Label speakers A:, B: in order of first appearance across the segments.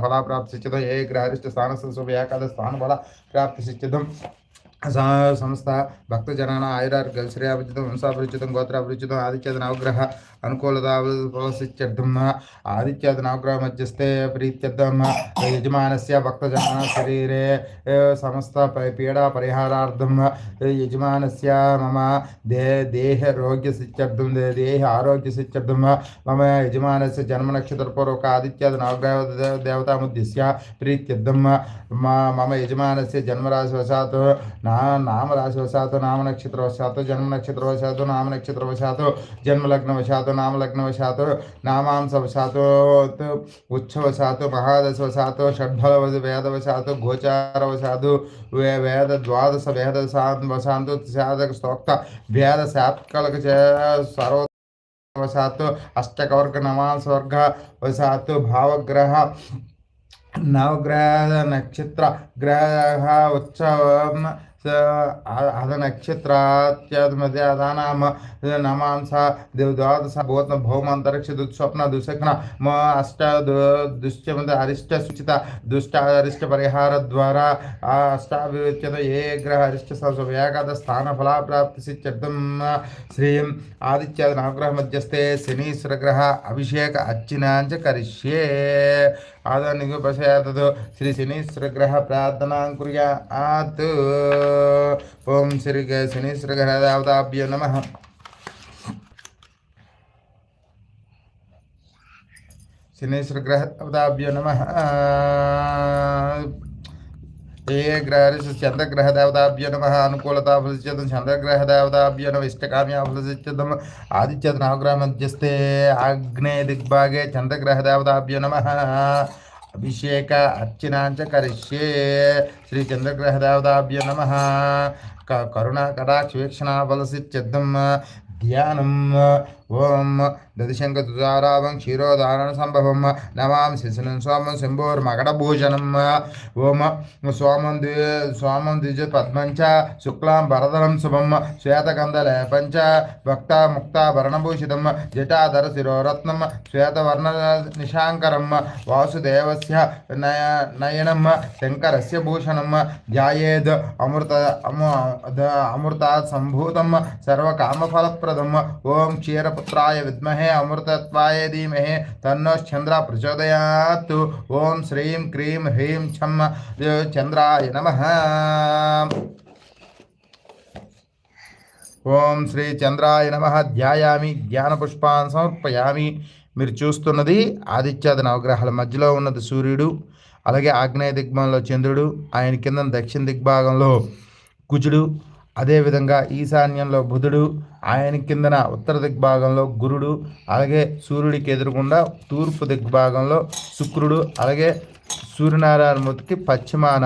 A: फलाप्राप्तिसिद्ध्यर्थं ये ग्रहरिष्टस्थानस्य शुभ एकादश स्थानफल प्राप्तिसिद्ध्यर्थं సంస్థ భక్తజనాన ఆయురార్గ శ్రేయాభిజితం వంశాభిరుచితం గోత్రాభిరుచితం ఆదిత్యాద నవగ్రహ అనుకూలత అనుకూలతాసిత్యర్థం ఆదిత్యాద నవగ్రహ మధ్యస్థే ప్రీత్యర్థమ్మ యజమానస్య భక్తజన శరీరే సమస్త పీడా పరిహారార్థం. యజమానస్య మమ దే దేహ దేహరోగ్యసిత్యర్థం దేహ ఆరోగ్యసిత్యర్థం మమ యజమానస్య జన్మ జన్మనక్షత్రపూర్వక ఆదిత్యాద నవగ్రహ దేవతాముద్దిశ్య ప్రీత్యర్థం. మమ యజమానస్య జన్మరాశివశాత్ నా నామరాశివశాత్తు నామ నక్షత్రవశాత్తు జన్మ నక్షత్రవశాత్తు నామ నక్షత్రవశాత్తు జన్మలగ్నవశాత్తు నామలగ్నవశాత్తు నామాంశవశాత్తు ఉత్సవశాత్తు మహాదశవశాత్తు షడ్ఫల వేదవశాత్తు గోచారవశాత్తు వేద ద్వాదశ వేద వశాంతు శాతక స్తోక్త వేద శాత్కలకు సర్వ వశాత్తు అష్టకవర్గ నమాంసవర్గ వశాత్తు భావగ్రహ నవగ్రహ నక్షత్ర గ్రహ ఉత్సవం अधनक्षत्रात्यात्मते अधानाम नमांसा द्वादश भूत भौमांतरिक्ष दुस्वप्न दुस्वप्न म अष्ट दुश्चमत अरिष्ट सुचित, दुष्ट अरिष्ट परिहार द्वारा अष्टाभिवच्यत ये ग्रह अरिष्ट सव्यागत स्थान फला प्राप्ति श्री आदित्य नवग्रह मध्यस्थे शनीश्वर ग्रह अभिषेक अर्चना करिष्ये। आदनिगुपशयातु श्री शनीश्वर ग्रह प्रार्थना कुर्या आत् ఓం శ్రీ శనీశ్వరగ్రహ దేవతాభ్యో నమ. శనీశ్వరగ్రహ నమ. ఏ గ్రహరిషి చంద్రగ్రహదేవతాభ్యో నమ. అనుకూలత ఫలసిద్ధం చంద్రగ్రహదేవతాభ్యో నమ. ఇష్టకామ్యా ఫలసిద్ధం ఆదిత్య నవగ్రహ మధ్యస్థే ఆగ్నేయ దిగ్భాగే చంద్రగ్రహదేవతాభ్యో నమ. అభిషేక అర్చనాంచ కరిష్యే. శ్రీ చంద్రగ్రహ దేవతాభ్య నమ కరుణ కటాక్ష వీక్షణ ఫలసిద్ధం ధ్యానం. ఓం దదిశంకతుదారావం క్షీరోదారణ సంభవం. నమాం శిశునం సోమం శంభోర్మకటభూషణం ఓం సోమం ద్వి సోమం ద్విజ పద్మంచ శుక్లాం భరదరం శుభం. శ్వేతకందలేపంచ భక్త ముక్తాభరణభూషితం జటాధర శిరోరత్నం శ్వేతవర్ణ నిశాంకరం. వాసుదేవస్య నయ నయనం శంకరస్య భూషణం. ధ్యాయేద్ అమృత అమృతాత్ సంభూతం. సర్వకామఫలప్రదం. ఓం క్షీర పుత్రాయ విద్మహే అమృతత్వాయ ధీమహే తన్నోశ్చంద్ర ప్రచోదయాత్ ఓం శ్రీం క్రీం హ్రీం ఛం చంద్రాయ నమ ఓం శ్రీ చంద్రాయ నమ ధ్యాయామి ధ్యానపుష్పాన్ సమర్పయామి మీరు చూస్తున్నది ఆదిత్యాది నవగ్రహాల మధ్యలో ఉన్నది సూర్యుడు అలాగే ఆగ్నేయ దిగ్భంలో చంద్రుడు ఆయన కింద దక్షిణ దిగ్భాగంలో కుజుడు అదేవిధంగా ఈశాన్యంలో బుధుడు ఆయన కిందన ఉత్తర దిగ్భాగంలో గురుడు అలాగే సూర్యుడికి ఎదురుకుండా తూర్పు దిగ్భాగంలో శుక్రుడు అలాగే సూర్యనారాయణమూర్తికి పశ్చిమాన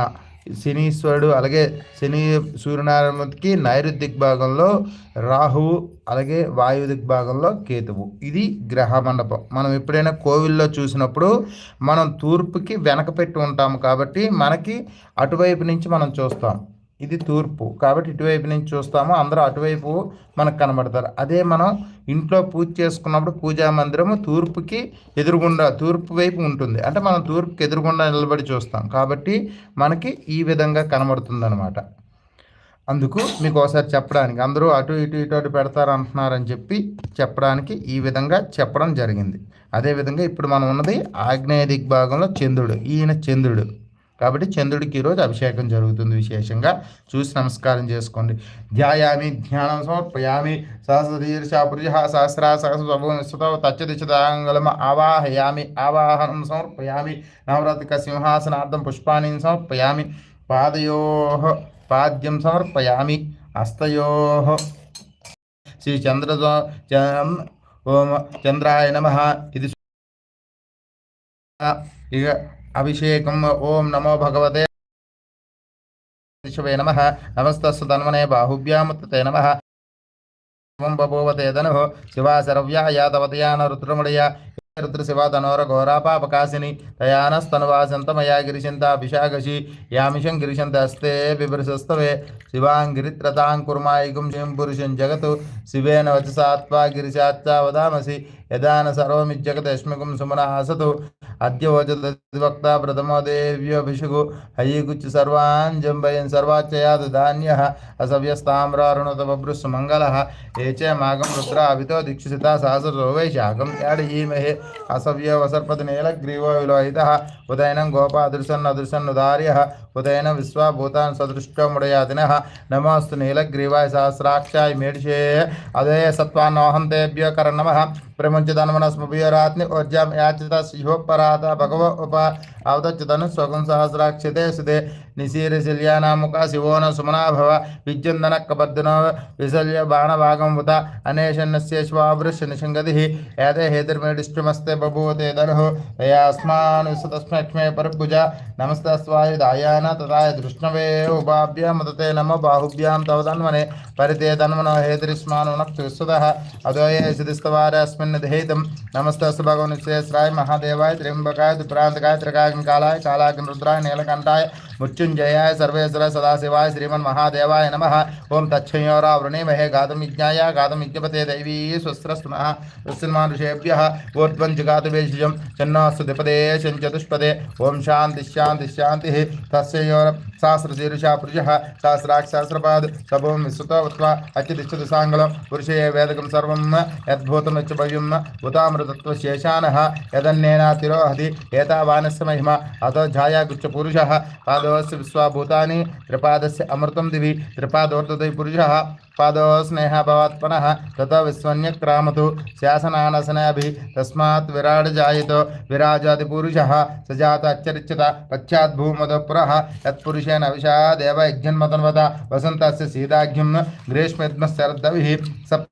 A: శనీశ్వరుడు అలాగే శని సూర్యనారాయణమూర్తికి నైరుతి దిగ్భాగంలో రాహువు అలాగే వాయు దిగ్భాగంలో కేతువు. ఇది గ్రహ మండపం. మనం ఎప్పుడైనా కోవిల్లో చూసినప్పుడు మనం తూర్పుకి వెనక పెట్టి ఉంటాము కాబట్టి మనకి అటువైపు నుంచి మనం చూస్తాం. ఇది తూర్పు. కాబట్టి ఇటువైపు నుంచి చూస్తాము అందరూ అటువైపు మనకు కనబడతారు. అదే మనం ఇంట్లో పూజ చేసుకున్నప్పుడు పూజా మందిరము తూర్పుకి ఎదురుగుండా తూర్పు వైపు ఉంటుంది. అంటే మనం తూర్పుకి ఎదురుగుండా నిలబడి చూస్తాం. కాబట్టి మనకి ఈ విధంగా కనబడుతుంది అనమాట అందుకు మీకు ఒకసారి చెప్పడానికి అందరూ అటు ఇటు ఇటు అటు పెడతారు అంటున్నారని చెప్పి చెప్పడానికి ఈ విధంగా చెప్పడం జరిగింది. అదేవిధంగా ఇప్పుడు మనం ఉన్నది ఆగ్నేయ దిగ్భాగంలో చంద్రుడు ఈయన చంద్రుడు. కాబట్టి చంద్రుడికి ఈరోజు అభిషేకం జరుగుతుంది విశేషంగా. చూసి నమస్కారం చేసుకోండి. ధ్యాయామి ధ్యానం సమర్పయామి. సహస్రదీర్ష పురుష సహస్ర సహస్రతో తచ్చదిచ్చదాంగలం ఆవాహయామి. ఆవాహనం సమర్పయామి. నవరాత్రిక సింహాసనార్థం పుష్పాన్ని సమర్పయామి. పాదయో పాద్యం సమర్పయామి. హస్తయో శ్రీ చంద్ర ఓం చంద్రాయ నమ. ఇది ఇక అభిషేకం ఓం నమో భగవతే శివే నమ నమస్తస్సు తన్మనే బాహుభ్యాముత్తే నమ బభూవతే ధను శివాశరవ్యా యాదవతయాన రుద్రముడయ రుద్రశివ తనోర ఘోరాపాపకాశిని తయానస్తనువాసంతమయా గిరిశంతాభిషాకషి యామిషం గిరిశంతస్తే బిభృశస్తవే శివాంగిరిత్రతాం కుర్మాయికుం శివం పురుషం జగతు. శివేన వచసాత్వా గిరిశాచ్చా వదామసి. యదాన సర్వమిజ్జగదశ్మికం సుమన ఆసతు. అద్య వచద్వక్త ప్రథమో దేవ్యోభిషుగు హయీగుచ్చు సర్వాన్ జంబయన్ సర్వాచయాదు ధాన్య. అసవ్యస్తామ్రారుణత బభృస్సు మంగళ. ఏచే చ మాగం రుద్ర అవితో దీక్షిత సహస్రో వైశాఖం యాడయీమహే. అసవ్య వసర్పతి నీల నీలగ్రీవో విలోహిత. ఉదయనం గోప అదృశన్ అదృశన్నుదార్య ఉదయనం విశ్వభూతాన్ సదృష్టముడయాదిన నమోస్తు నీలగ్రీవాయ సహస్రాక్షాయ మేడిషే. అదే సత్వాన్నోహంతేభ్య కర నమ ప్రముంచదన్మనస్మభియరాత్ని ఓర్జాం యాచిత శివోపరాత భగవ ఉప. అవతచ్యుతను స్వగం సహస్రాక్షితే సుదే నిశీరశల్యానాముఖ శివోన సుమనాభవ. విద్యుందన కబర్ధునో విశల్య బాణభాగం ఉత. అనేషన్నస్య శ్వావృష నిషంగతి ఏదే హేతుర్మేడిష్టమస్తే బభూతే దర్హో తయాస్మాన్ విశతస్మక్ష్మే పరభుజ నమస్తస్వాయ దాయాన తథాయ దృష్ణవే ఉపాభ్య ముదతే నమో బాహుభ్యాం తవ తన్మనే పరితే తన్మనో హేతురిస్మాను నక్తు విశ్వత అదోయే సిధిస్తవార అస్మిన్ ధేతం నమస్తస్సు భగవన్ శ్రేయస్రాయ మహాదేవాయ త్ర్యంబకాయ దుప్రాంతకాయ త్రికాయ కాలాయ मृत्युंजयाय सर्वेश्वर सदा शिवाय श्रीमन महादेवाय नम। ओं तछयोरा तछयोरावृणीमहे गातमिज्ञाय गातमिज्ञपते दैवी स्वस्रस्नः ऋषिन्मानुषेभ्यः ऊर्ध्वञ्जुगातुवेशिजं चन्नास्तुतिपदे चतुष्पदे ओं शांति तस्योर सहस्रशीर्षा पुरुषः। सहस्राक्षसहस्रपाद सभुं विस्तुत उत्वा अच्युतिष्ठतु साङ्गलं। पुरुषे वेदकं सर्वं यद्भूतं यच्च भव्यं एतावानस्य महिमा। अथ छायागुच्छपुरुषः पादो पादस्य विश्वाभूतानि, त्रिपादस्य अमृतं दिवि त्रिपादोर्तते पुरुषः पादो स्नेहाभवत् पुनः, तत विस्वन्यक्रामतु शासनानसनभि तस्मात् विराट् जायतो विराजादिपुरुषः स जात अच्चरिच्युत पश्चाद्भूमतो पुरः, यत्पुरुषेण विषा यज्ञन्मतन्वता वसन्तस्य सीदाघ्यं ग्रीष्मेद्मशरद्दभिः सप्त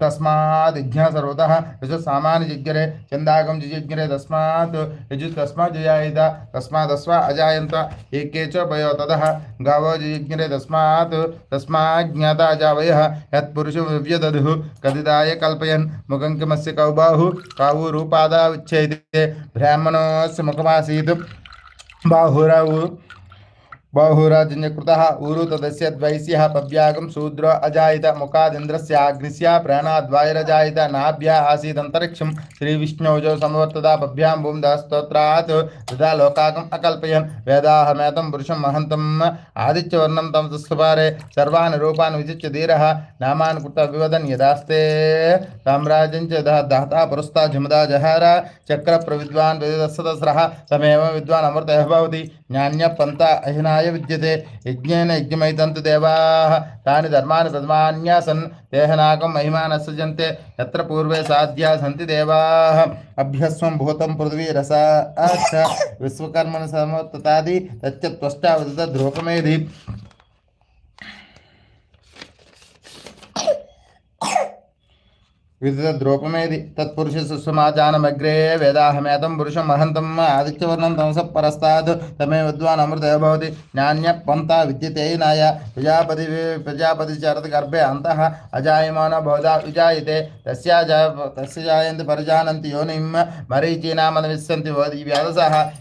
A: तस्मात् यज्ञ सर्वतः यजु सामान्य जिज्ञरे, चन्दागं जिजिज्ञरे तस्मात् यजु तस्मात् जयायित तस्मादस्वा अजायन्त, एके च वयो ततः गावो जिजिज्ञरे तस्मात् तस्मात् ज्ञाता अजावयः यत्पुरुषो व्यदधुः कथिताय कल्पयन्। मुखं किमस्य कौबाहु? कावुरूपादा उच्चैते ब्राह्मणोऽस्य मुखमासीत्। बाहुरौ బహురాజన్యకృత ఊరు తదస్య ద్వైశ్య పవ్యాగం శూద్ర అజాయిత ముఖాదింద్రస్యాగ్నిస్య ప్రాణాద్వాయరజాయిత నాభ్య ఆసీదంతరిక్షం శ్రీ శ్రీవిష్ణోజో సమవర్తద పభ్యాం భూమిద స్తోత్రాత్ తదా లోకాకం అకల్పయన్ వేదాహమేతం పురుషం మహంతం ఆదిత్యవర్ణం తమ సుస్వపారే సర్వాన్ రూపాన్ విచిత్య ధీర నామాన్ కృత అభివదన్ యదాస్తే సామ్రాజ్యం చ దాతా పురస్తా జమదా జహార చక్ర ప్రవిద్వాన్ విదస్సదస్ర సమేవ విద్వాన్ అమృత భవతి జ్ఞాన్యపంత అహినాయ విద్యతే యజ్ఞేన యజ్ఞమైతంతు దేవా తాని ధర్మాన్ని పద్మాన్యాసన్ దేహనాకం మహిమాన సృజంతే ఎత్ర పూర్వే సాధ్యా సంతి దేవా అభ్యస్వం భూతం పృథ్వీ రస విశ్వకర్మను సమతాది తత్య త్వష్టావృత ధ్రువకమేది विदितद्रोपमेधि तत्पुरुषसुषमाजानमग्रे वेदाहमेतं पुरुषं महन्तम् आदित्यवर्णं तमसः परस्तात् तमेव विद्वान् अमृतः भवति। नान्यपन्था विद्यते नय। प्रजापति प्रजापतिचरद्गर्भे अन्तः अजायमानो बहुधा विजायते। तस्या जा तस्य जायन्ति परिजानन्ति योनिं मरीचीनामनुविशन्ति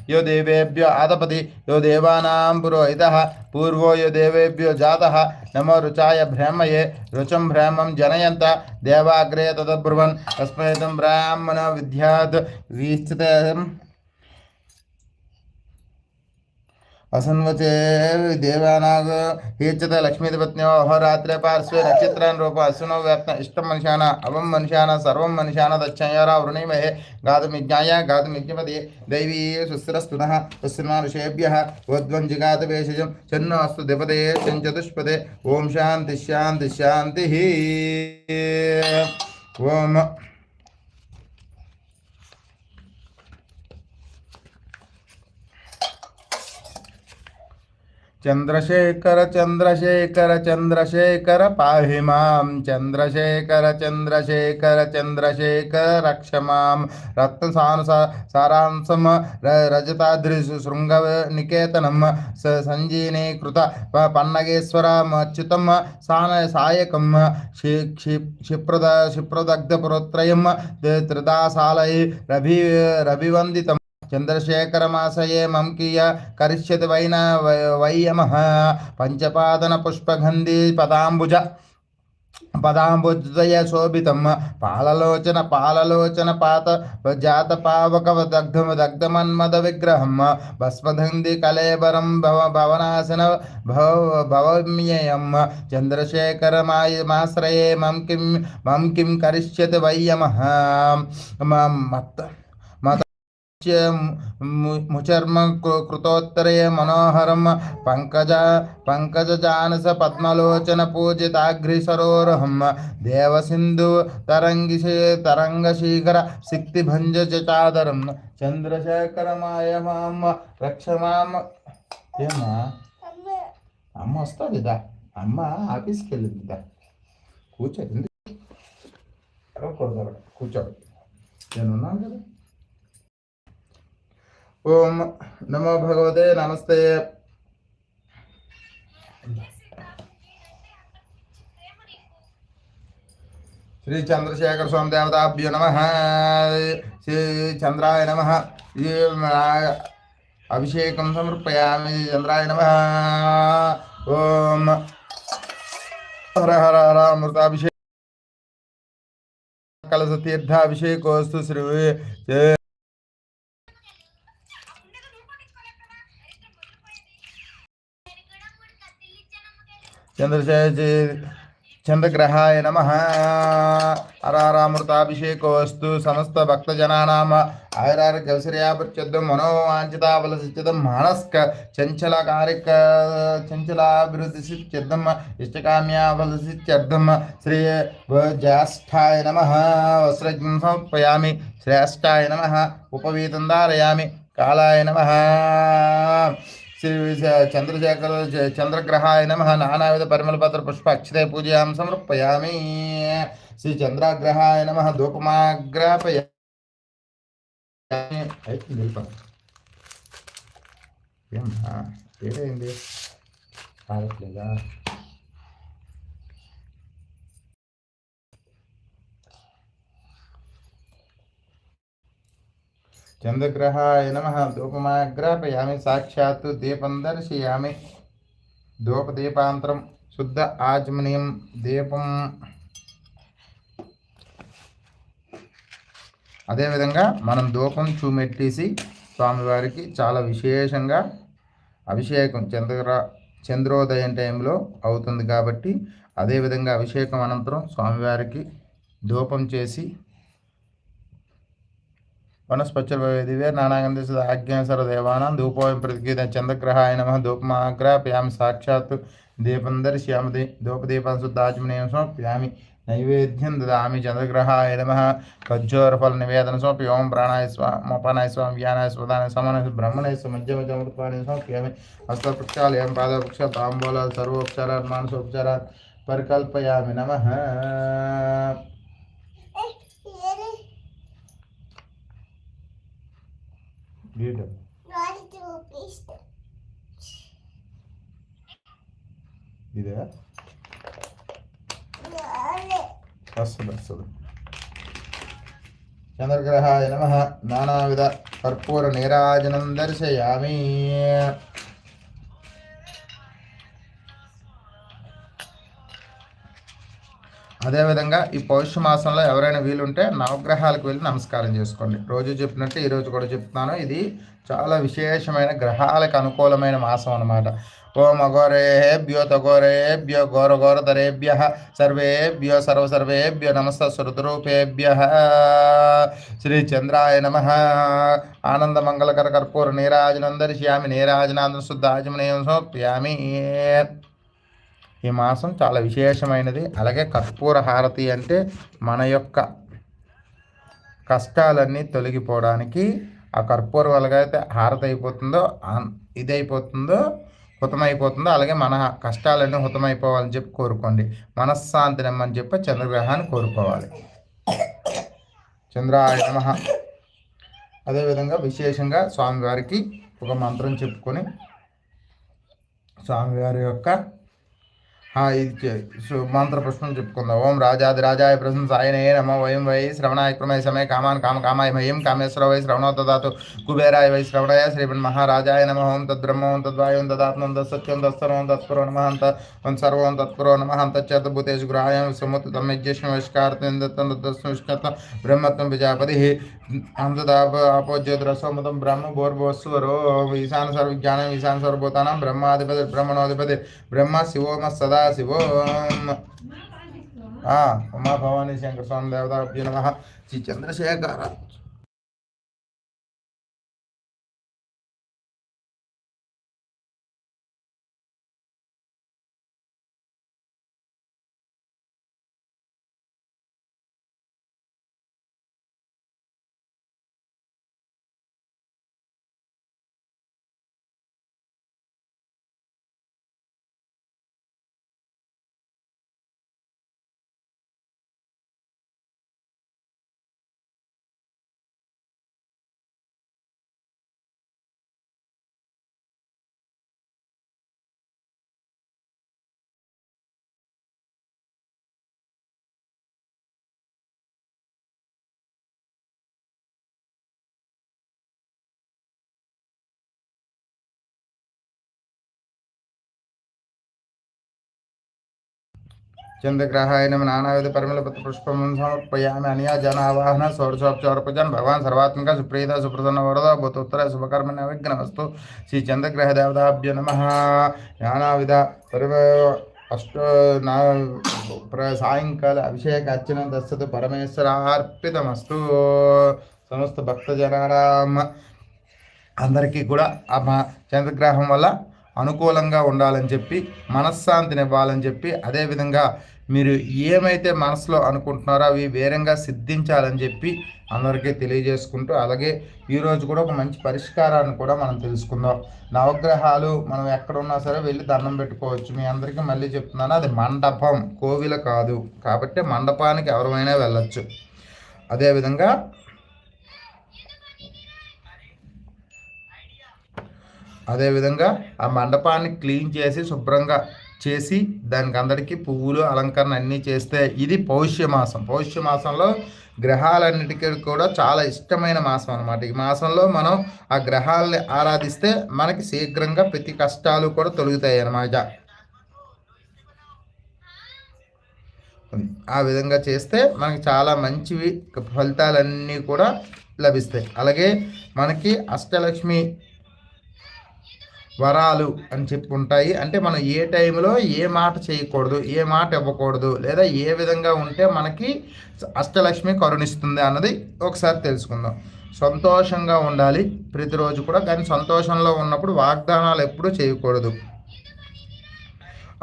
A: यो देवेभ्यो आदपति, यो देवा पुरोहिता। पूर्वो यो देवेभ्यो जातः नम रुचाय भ्रमये रुचं भ्रमं जनयन्त देवाग्रे तदब्रुवन् तस्मै ब्राह्मण विद्यात् वीक्षितं असन्वते देवानाग हेच्यत लक्ष्मीपत्नो अहोरात्रे पार्श्वे नक्षत्रान् रूप अश्विनो व्याप्त इष्ट मनुष्यान अवं मनुष्यान सर्व मनुष्यान तच्छयोरा वृणीमहे, गातुमिज्ञाय, गातुमिज्ञपदे, दैवी सुस्रस्तुनः तस्मान् ऋषेभ्यः वध्वं जिगात भेषजं चन्नास्तु देवदे चञ्चतुष्पदे ॐ शांति शान्तिः शान्तिः। ओम। చంద్రశేఖర చంద్రశేఖర చంద్రశేఖర పాహిమాం చంద్రశేఖర చంద్రశేఖర చంద్రశేఖర రక్షమాం రత్న సారాంశం రజతాద్రి శృంగ నికేతనం సంజీనీకృత పన్నగేశ్వరమచ్యుతం సాన సాయకం క్షిప్రద క్షిప్రదగ్ధపురత్రయం త్రిదాసాలై రభి రభివందితం చంద్రశేఖరమాసయే మంకీయ కరిష్యతి వైన వైయమ పంచపాదన పుష్పగంధి పదాంబుజ పదాంబుజయ శోభితం పాలలోచన పాలలోచన పాత జాత పావక దగ్ధము దగ్ధమన్మద విగ్రహం భస్మధంది కలేబరం భవ భవనాశన భవ భవమ్యయం చంద్రశేఖరమాశ్రయే మం కిం మం కిం కరిష్యతి వయ్యమ మత్త ముచర్మ కృతోత్తరే మనోహరం పంకజ పంకజానస పద్మలోచన పూజితాగ్రిసరోరహం దేవసింధు తరంగి తరంగశీకర శక్తిభంజ చాదరం చంద్రశేఖరమాయ మామ రక్షమామ ఏమా అమ్మ వస్తుందిదా అమ్మ ఆఫీస్కి వెళ్ళిందిదా ఇదా కూర్చోండి కూర్చోడు నేను ఉన్నాను కదా। ఓం నమో భగవతే నమస్తే శ్రీ చంద్రశేఖర స్వామి దేవతాభ్యో నమ శ్రీ చంద్రాయ నమ అభిషేకం సమర్పయామి చంద్రాయ నమ ఓం హర హర హర అమృతాభిషేక కలస తీర్థాభిషేకోస్తు శ్రీ చంద్రగ్రహాయ నమ అరారామృతాభిషేకోస్తు సమస్త భక్తజనానామ ఆయురారోగ్యవసర్యాపత్యర్థం మనోవాంఛితాఫలసిద్ధ్యర్థం మానస్క చంచల కారిక చంచలాభివృద్ధి సిద్ధ్యర్థం ఇష్టకామ్యాఫలసిద్ధ్యర్థం శ్రీ జ్యేష్ఠాయ నమ వస్త్రజ్ఞం సమర్పయామి శ్రేష్టాయ నమ ఉపవీతం ధారయామి కాలాయ నమ శ్రీ చంద్రశేఖర చంద్రగ్రహాయ నమ. నానావిధ పరిమళపత్ర పుష్ప అక్షతే పూజయాం సమర్పయామి. శ్రీ చంద్రగ్రహాయ నమ. ధూపమాగ్రాపయ ఏమ్మా ఏదైంది కావట్లేదా? చంద్రగ్రహాయ నమ ధూపమాగ్రాపయామి సాక్షాత్ దీపం దర్శయామి ధూపదీపాంతరం శుద్ధ ఆచమనీయం దీపం అదేవిధంగా మనం ధూపం చూమెట్టేసి స్వామివారికి చాలా విశేషంగా అభిషేకం చంద్ర చంద్రోదయం టైంలో అవుతుంది కాబట్టి అదేవిధంగా అభిషేకం అనంతరం స్వామివారికి ధూపం చేసి वनस्पतिर्भवेदिवे नानागन्धसद आज्ञासरदेवानां धूपोऽयं प्रतिगीतं चन्द्रग्रहाय नमः धूपमाग्रापयामि साक्षात् दीपं धूपदीपन धूपदीपं शुद्धाचमनीयं समर्पयामि नैवेद्यं ददामि नम नमः खज्जोरफलनिवेदनं समपि ओं प्राणाय स्वामपानाय स्वां ज्ञानाय स्वदानाय समानाय ब्रह्मणे समज्जमजमृत्वाणि समर्पयामि हस्तप्रक्षालयं पादप्रक्षा ताम्बूलात् सर्वोपचारात् मानसोपचारात् परिकल्पयामि नमः വീണ്ടും. ഇത് ചന്ദ്രഗ്രഹായ നമ. നാനാവിധ കർപ്പൂര നീരാജനം ദർശയാമേ. అదేవిధంగా ఈ పౌష్య మాసంలో ఎవరైనా వీలుంటే నవగ్రహాలకు వెళ్ళి నమస్కారం చేసుకోండి. రోజు చెప్పినట్టు ఈరోజు కూడా చెప్తున్నాను. ఇది చాలా విశేషమైన గ్రహాలకు అనుకూలమైన మాసం అనమాట ఓం అఘోరేభ్యో తఘోరేభ్యో ఘోర ఘోరతరేభ్య సర్వేభ్యో సర్వసర్వేభ్యో నమస్త శృతరూపేభ్య శ్రీ చంద్రాయ నమ. ఆనందమంగళకర కర్పూర నీరాజనందరి శ్యామి నీరాజనాంద శుద్ధాజమనేయం ఆచమనీయం సమర్పయామి. ఈ మాసం చాలా విశేషమైనది. అలాగే కర్పూర హారతి అంటే మన యొక్క కష్టాలన్నీ తొలగిపోవడానికి ఆ కర్పూర వలగైతే హారతి అయిపోతుందో ఇదైపోతుందో హుతమైపోతుందో అలాగే మన కష్టాలన్నీ హుతమైపోవాలని చెప్పి కోరుకోండి. మనశ్శాంతి నమ్మని చెప్పి చంద్రగ్రహాన్ని కోరుకోవాలి. చంద్రాయ నమ. అదేవిధంగా విశేషంగా స్వామివారికి ఒక మంత్రం చెప్పుకొని స్వామివారి యొక్క ఇది చే- సు- మంత్ర పుష్పం చెప్పుకుందాం ఓం రాజాది రాజాయ ప్రశంసాయనే నమ వయం వై శ్రవణాయ కృమయ సమయ come on comma కామాయ Mayem Kameshwara why శ్రవణో దదాతు కుబేరాయ why శ్రవణాయ Shriman మహారాజాయ నమ ఓం తద్బ్రహ్మ ఓం తద్వాయుం తదాత్మం తత్సత్యం తత్సర్వం తత్పురో నమ అంత ఓం సర్వం తత్పురో నమ అంతచేతభూతేషు గృహాయం సముత్ తమ్యజ్యేష్ణ విష్కార్తం దత్తం దత్తస్మ విష్కత్వం బ్రహ్మత్వం ప్రజాపతి అంతదాప ఆపోజ్యోతిరసోమతం బ్రహ్మ భోర్భోస్వరో ఈశాన సర్వ విజ్ఞానం ఈశాన సర్వభూతానం బ్రహ్మాధిపతి బ్రహ్మణోధిపతి బ్రహ్మ శివోమ సదా శివోం ఉమా భవానీ శంకర స్వామి దేవతాభ్య నమ శ్రీ చంద్రశేఖర చంద్రగ్రహాయ నమ నానావిధ పరిమళ పత్ర పుష్పం సమర్పయామి అనియా జనావాహన షోడశోపచారపజన్ భగవాన్ సర్వాత్మక సుప్రీత సుప్రసన్న వరద భూతోత్తర శుభకర్మణ విఘ్నమస్తు శ్రీ చంద్రగ్రహ దేవతాభ్య నమ నానావిధ పరిమ అష్ట నా ప్ర- సాయంకాల అభిషేక అర్చన దశతు పరమేశ్వరార్పితమస్తు సమస్త భక్తజనానాం అందరికీ కూడా ఆ చంద్రగ్రహం వల్ల అనుకూలంగా ఉండాలని చెప్పి మనశ్శాంతిని ఇవ్వాలని చెప్పి అదేవిధంగా మీరు ఏమైతే మనసులో అనుకుంటున్నారో అవి వేరంగా సిద్ధించాలని చెప్పి అందరికీ తెలియజేసుకుంటూ అలాగే ఈరోజు కూడా ఒక మంచి పరిష్కారాన్ని కూడా మనం తెలుసుకుందాం. నవగ్రహాలు మనం ఎక్కడున్నా సరే వెళ్ళి దండం పెట్టుకోవచ్చు. మీ అందరికీ మళ్ళీ చెప్తున్నాను అది మండపం. కోవిల కాదు. కాబట్టి మండపానికి ఎవరైనా వెళ్ళొచ్చు. అదేవిధంగా అదేవిధంగా ఆ మండపాన్ని క్లీన్ చేసి శుభ్రంగా చేసి దానికి అందరికీ పువ్వులు అలంకరణ అన్నీ చేస్తే ఇది పౌష్య మాసం. పౌష్య మాసంలో గ్రహాలన్నిటికీ కూడా చాలా ఇష్టమైన మాసం అనమాట ఈ మాసంలో మనం ఆ గ్రహాలని ఆరాధిస్తే మనకి శీఘ్రంగా ప్రతి కష్టాలు కూడా తొలుగుతాయి అన్నమాట. ఆ విధంగా చేస్తే మనకి చాలా మంచివి ఫలితాలన్నీ కూడా లభిస్తాయి. అలాగే మనకి అష్టలక్ష్మి వరాలు అని చెప్పి ఉంటాయి అంటే మనం ఏ టైంలో ఏ మాట చేయకూడదు ఏ మాట ఇవ్వకూడదు లేదా ఏ విధంగా ఉంటే మనకి అష్టలక్ష్మి కరుణిస్తుంది అన్నది ఒకసారి తెలుసుకుందాం. సంతోషంగా ఉండాలి. ప్రతిరోజు కూడా కానీ సంతోషంలో ఉన్నప్పుడు వాగ్దానాలు ఎప్పుడూ చేయకూడదు.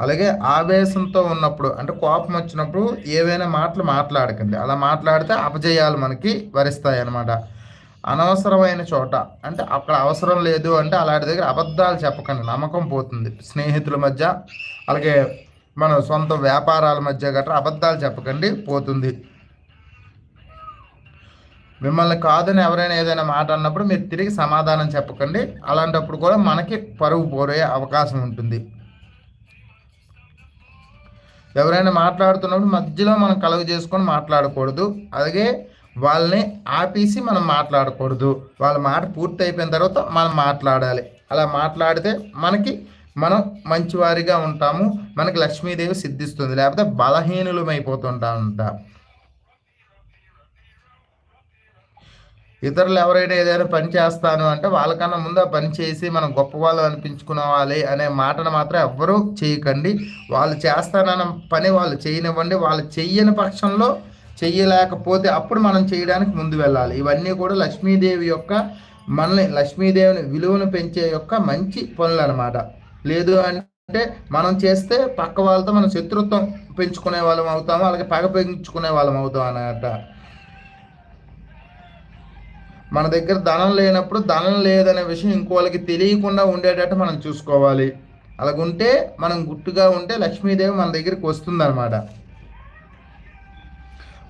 A: అలాగే ఆవేశంతో ఉన్నప్పుడు అంటే కోపం వచ్చినప్పుడు ఏవైనా మాటలు మాట్లాడకండి. అలా మాట్లాడితే అపజయాలు మనకి వరిస్తాయి అన్నమాట అనవసరమైన చోట. అంటే అక్కడ అవసరం లేదు అంటే అలాంటి దగ్గర అబద్ధాలు చెప్పకండి. నమ్మకం పోతుంది. స్నేహితుల మధ్య అలాగే మన సొంత వ్యాపారాల మధ్య గట్రా అబద్ధాలు చెప్పకండి పోతుంది. మిమ్మల్ని కాదని ఎవరైనా ఏదైనా మాట అన్నప్పుడు మీరు తిరిగి సమాధానం చెప్పకండి. అలాంటప్పుడు కూడా మనకి పరుగు పోరే అవకాశం ఉంటుంది. ఎవరైనా మాట్లాడుతున్నప్పుడు మధ్యలో మనం కలుగు చేసుకొని మాట్లాడకూడదు. అలాగే వాళ్ళని ఆపేసి మనం మాట్లాడకూడదు. వాళ్ళ మాట పూర్తి అయిపోయిన తర్వాత మనం మాట్లాడాలి. అలా మాట్లాడితే మనకి మనం మంచివారిగా ఉంటాము. మనకి లక్ష్మీదేవి సిద్ధిస్తుంది. లేకపోతే బలహీనులమైపోతుంటామంట. ఇతరులు ఎవరైనా ఏదైనా పని చేస్తాను అంటే వాళ్ళకన్నా ముందు ఆ పని చేసి మనం గొప్పవాళ్ళు అనిపించుకునేవాలి అనే మాటను మాత్రం ఎవ్వరూ చేయకండి. వాళ్ళు చేస్తానన్న పని వాళ్ళు చేయనివ్వండి. వాళ్ళు చెయ్యని పక్షంలో చెయ్యలేకపోతే అప్పుడు మనం చేయడానికి ముందు వెళ్ళాలి. ఇవన్నీ కూడా లక్ష్మీదేవి యొక్క మనల్ని లక్ష్మీదేవిని విలువను పెంచే యొక్క మంచి పనులు అనమాట లేదు అంటే మనం చేస్తే పక్క వాళ్ళతో మనం శత్రుత్వం పెంచుకునే వాళ్ళం అవుతాము అలాగే పగ పెంచుకునే వాళ్ళం అవుతాం అన్నమాట. మన దగ్గర ధనం లేనప్పుడు ధనం లేదనే విషయం ఇంకోళ్ళకి తెలియకుండా ఉండేటట్టు మనం చూసుకోవాలి. అలాగుంటే మనం గుట్టుగా ఉంటే లక్ష్మీదేవి మన దగ్గరికి వస్తుందన్నమాట.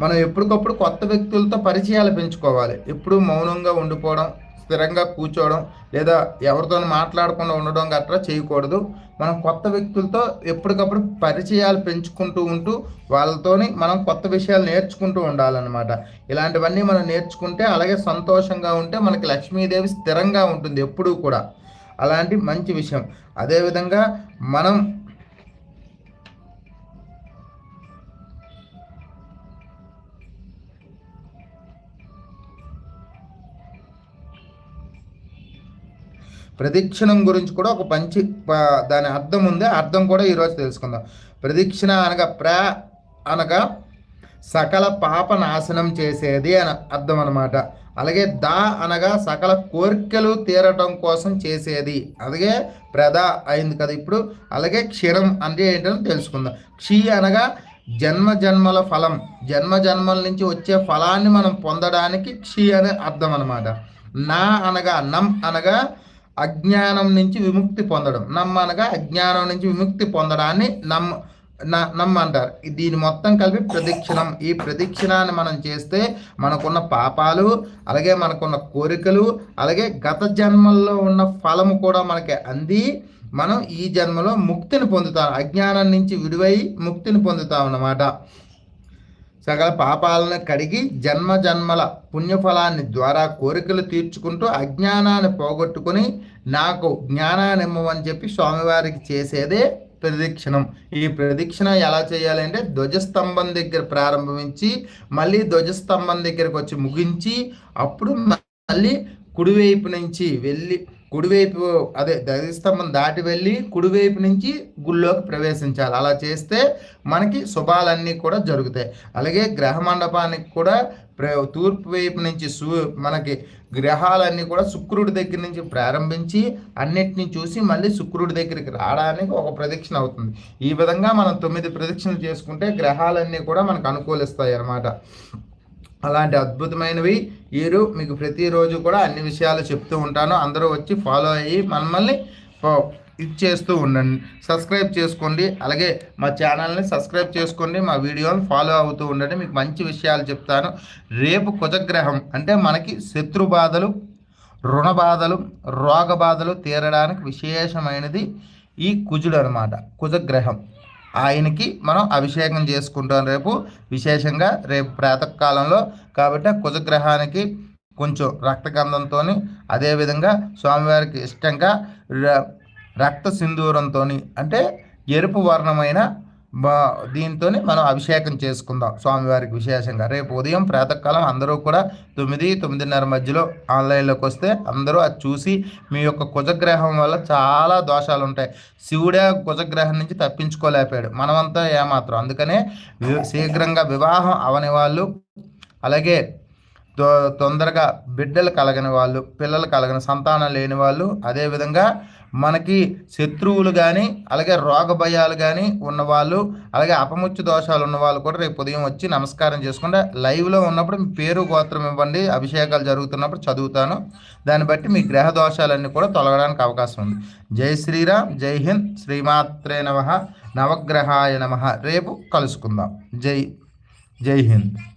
A: మనం ఎప్పటికప్పుడు కొత్త వ్యక్తులతో పరిచయాలు పెంచుకోవాలి. ఎప్పుడు మౌనంగా ఉండిపోవడం స్థిరంగా కూర్చోవడం లేదా ఎవరితో మాట్లాడకుండా ఉండడం గట్రా చేయకూడదు. మనం కొత్త వ్యక్తులతో ఎప్పటికప్పుడు పరిచయాలు పెంచుకుంటూ ఉంటూ వాళ్ళతోని మనం కొత్త విషయాలు నేర్చుకుంటూ ఉండాలన్నమాట. ఇలాంటివన్నీ మనం నేర్చుకుంటే అలాగే సంతోషంగా ఉంటే మనకి లక్ష్మీదేవి స్థిరంగా ఉంటుంది ఎప్పుడూ కూడా. అలాంటి మంచి విషయం. అదేవిధంగా మనం ప్రదక్షిణం గురించి కూడా ఒక మంచి దాని అర్థం ఉంది. అర్థం కూడా ఈరోజు తెలుసుకుందాం. ప్రదక్షిణ అనగా ప్ర అనగా సకల పాప నాశనం చేసేది అని అర్థం అనమాట అలాగే దా అనగా సకల కోరికలు తీరటం కోసం చేసేది. అలాగే ప్రద అయింది కదా ఇప్పుడు. అలాగే క్షీరం అంటే ఏంటని తెలుసుకుందాం. క్షీ అనగా జన్మ జన్మల ఫలం. జన్మ జన్మల నుంచి వచ్చే ఫలాన్ని మనం పొందడానికి క్షీ అనే అర్థం అనమాట నా అనగా నం అనగా అజ్ఞానం నుంచి విముక్తి పొందడం. నమ్మనగా అజ్ఞానం నుంచి విముక్తి పొందడాన్ని నమ్మ నమ్మంటారు. దీని మొత్తం కలిపి ప్రదక్షిణం. ఈ ప్రదక్షిణాన్ని మనం చేస్తే మనకున్న పాపాలు అలాగే మనకున్న కోరికలు అలాగే గత జన్మల్లో ఉన్న ఫలము కూడా మనకి అంది. మనం ఈ జన్మలో ముక్తిని పొందుతాం. అజ్ఞానం నుంచి విడివై ముక్తిని పొందుతాం అన్నమాట. సకల పాపాలను కడిగి జన్మ జన్మల పుణ్యఫలాన్ని ద్వారా కోరికలు తీర్చుకుంటూ అజ్ఞానాన్ని పోగొట్టుకుని నాకు జ్ఞానాన్ని ఇమ్మని చెప్పి స్వామివారికి చేసేదే ప్రదక్షిణం. ఈ ప్రదక్షిణ ఎలా చేయాలి అంటే ధ్వజస్తంభం దగ్గర ప్రారంభించి మళ్ళీ ధ్వజస్తంభం దగ్గరకు వచ్చి ముగించి అప్పుడు మళ్ళీ కుడివైపు నుంచి వెళ్ళి కుడివైపు అదే దశస్తంభం దాటి వెళ్ళి కుడివైపు నుంచి గుళ్ళోకి ప్రవేశించాలి. అలా చేస్తే మనకి శుభాలన్నీ కూడా జరుగుతాయి. అలాగే గ్రహ మండపానికి కూడా తూర్పు వైపు నుంచి సూ మనకి గ్రహాలన్నీ కూడా శుక్రుడి దగ్గర నుంచి ప్రారంభించి అన్నిటిని చూసి మళ్ళీ శుక్రుడి దగ్గరికి రావడానికి ఒక ప్రదక్షిణ అవుతుంది. ఈ విధంగా మనం తొమ్మిది ప్రదక్షిణలు చేసుకుంటే గ్రహాలన్నీ కూడా మనకు అనుకూలిస్తాయి అన్నమాట అలాంటి అద్భుతమైనవి. వీరు మీకు ప్రతిరోజు కూడా అన్ని విషయాలు చెప్తూ ఉంటాను. అందరూ వచ్చి ఫాలో అయ్యి మనల్ని ఇది చేస్తూ ఉండండి. సబ్స్క్రైబ్ చేసుకోండి. అలాగే మా ఛానల్ని సబ్స్క్రైబ్ చేసుకోండి. మా వీడియోని ఫాలో అవుతూ ఉండండి. మీకు మంచి విషయాలు చెప్తాను. రేపు కుజగ్రహం అంటే మనకి శత్రు బాధలు రుణ బాధలు రోగ బాధలు తీరడానికి విశేషమైనది ఈ కుజుడు అనమాట కుజగ్రహం. ఆయనకి మనం అభిషేకం చేసుకుంటాం రేపు. విశేషంగా రేపు ప్రాతకాలంలో కాబట్టి కుజగ్రహానికి కొంచెం రక్తగంధంతో అదేవిధంగా స్వామివారికి ఇష్టంగా రక్త సింధూరంతో అంటే ఎరుపు వర్ణమైన దీంతోనే మనం అభిషేకం చేసుకుందాం. స్వామివారికి విశేషంగా. రేపు ఉదయం ప్రాతకాలం అందరూ కూడా తొమ్మిది తొమ్మిదిన్నర మధ్యలో ఆన్లైన్లోకి వస్తే అందరూ అది చూసి మీ యొక్క కుజగ్రహం వల్ల చాలా దోషాలు ఉంటాయి శివుడే కుజగ్రహం నుంచి తప్పించుకోలేకపోయాడు. మనమంతా ఏమాత్రం. అందుకనే శీఘ్రంగా వివాహం అవని వాళ్ళు అలాగే తొందరగా బిడ్డలు కలగని వాళ్ళు పిల్లలు కలగని సంతానం లేని వాళ్ళు అదేవిధంగా మనకి శత్రువులు కానీ అలాగే రోగ భయాలు కానీ ఉన్నవాళ్ళు అలాగే అపముచ్చు దోషాలు ఉన్నవాళ్ళు కూడా రేపు ఉదయం వచ్చి నమస్కారం చేసుకుంటే లైవ్లో ఉన్నప్పుడు మీ పేరు గోత్రం ఇవ్వండి అభిషేకాలు జరుగుతున్నప్పుడు చదువుతాను. దాన్ని బట్టి మీ గ్రహ దోషాలన్నీ కూడా తొలగడానికి అవకాశం ఉంది. జై శ్రీరామ్ జై హింద్ శ్రీమాత్రే నమ నవగ్రహాయ నమ. రేపు కలుసుకుందాం. జై జై హింద్.